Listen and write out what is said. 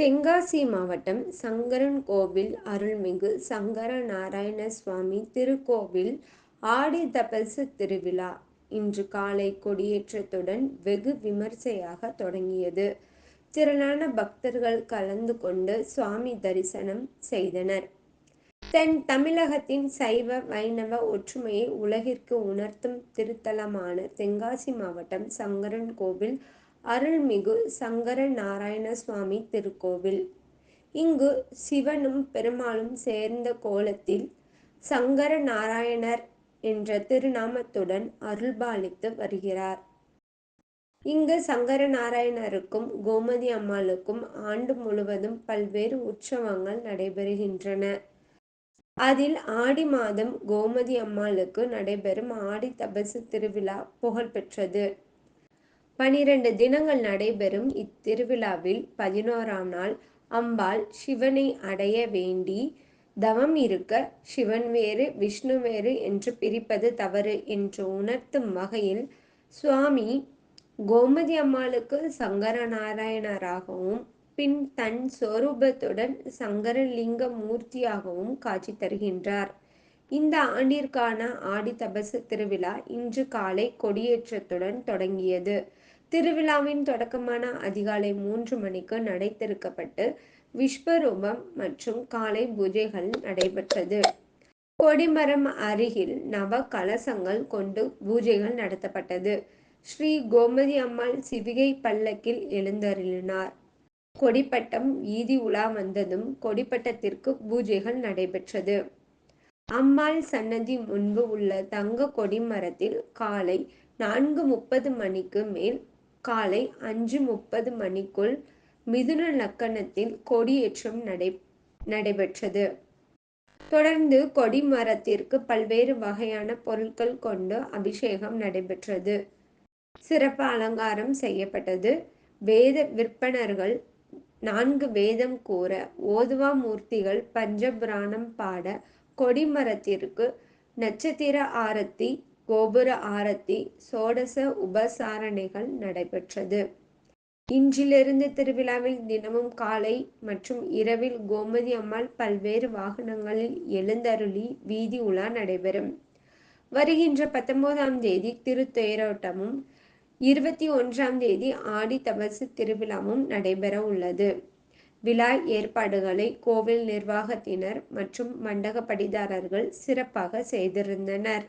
தென்காசி மாவட்டம் சங்கரன் கோவில் அருள்மிகு சங்கர நாராயண சுவாமி திருக்கோவில் ஆடி தபசு திருவிழா இன்று காலை கொடியேற்றத்துடன் வெகு விமர்சையாக தொடங்கியது. திரளான பக்தர்கள் கலந்து கொண்டு சுவாமி தரிசனம் செய்தனர். தென் தமிழகத்தின் சைவ வைணவ ஒற்றுமையை உலகிற்கு உணர்த்தும் திருத்தலமான தென்காசி மாவட்டம் சங்கரன் கோவில் அருள்மிகு சங்கர நாராயண சுவாமி திருக்கோவில். இங்கு சிவனும் பெருமாளும் சேர்ந்த கோலத்தில் சங்கர நாராயணர் என்ற திருநாமத்துடன் அருள்பாலித்து வருகிறார். இங்கு சங்கர நாராயணருக்கும் கோமதி அம்மாளுக்கும் ஆண்டு முழுவதும் பல்வேறு உற்சவங்கள் நடைபெறுகின்றன. அதில் ஆடி மாதம் கோமதி அம்மாளுக்கு நடைபெறும் ஆடி தபசு திருவிழா புகழ்பெற்றது. பனிரெண்டு தினங்கள் நடைபெறும் இத்திருவிழாவில் பதினோராம் நாள் அம்பாள் சிவனை அடைய வேண்டி தவம் இருக்க சிவன் வேறு விஷ்ணு வேறு என்று பிரிப்பது தவறு என்று உணர்த்தும் வகையில் சுவாமி கோமதி அம்மாளுக்கு சங்கர நாராயணராகவும் பின் தன் சொரூபத்துடன் சங்கரலிங்க மூர்த்தியாகவும் காட்சி தருகின்றார். இந்த ஆண்டிற்கான ஆடி தபசு திருவிழா இன்று காலை கொடியேற்றத்துடன் தொடங்கியது. திருவிழாவின் தொடக்கமான அதிகாலை மூன்று மணிக்கு நடை திறக்கப்பட்டு விஸ்வரூபம் மற்றும் காலை பூஜைகள் நடைபெற்றது. கொடிமரம் அருகில் நவ கலசங்கள் கொண்டு பூஜைகள் நடத்தப்பட்டது. ஸ்ரீ கோமதி அம்மாள் சிவிகை பல்லக்கில் எழுந்தருளினார். கொடிப்பட்டம் வீதி உலா வந்ததும் கொடிப்பட்டத்திற்கு பூஜைகள் நடைபெற்றது. அம்மாள் சன்னதி முன்பு உள்ள தங்க கொடிமரத்தில் காலை நான்கு முப்பது மணிக்கு மேல் காலை அஞ்சு முப்பது மணிக்குள் மிதுன லக்கணத்தில் கொடியேற்றம் நடை நடைபெற்றது. தொடர்ந்து கொடிமரத்திற்கு பல்வேறு வகையான பொருட்கள் கொண்டு அபிஷேகம் நடைபெற்றது. சிறப்பு அலங்காரம் செய்யப்பட்டது. வேத விற்பனர்கள் நான்கு வேதம் கூற ஓதுவா மூர்த்திகள் பஞ்சபுராணம் பாட கொடிமரத்திற்கு நட்சத்திர ஆரத்தி கோபுர ஆரத்தி சோடச உபசாரணைகள் நடைபெற்றது. இன்றிலிருந்து திருவிழாவில் தினமும் காலை மற்றும் இரவில் கோமதி அம்மாள் பல்வேறு வாகனங்களில் எழுந்தருளி வீதி உலா நடைபெறும். வருகின்ற பத்தொன்பதாம் தேதி திருத்தேரோட்டமும் இருபத்தி ஒன்றாம் தேதி ஆடி தபசு திருவிழாவும் நடைபெற உள்ளது. விழா ஏற்பாடுகளை கோவில் நிர்வாகத்தினர் மற்றும் மண்டக படிதாரர்கள் சிறப்பாக செய்திருந்தனர்.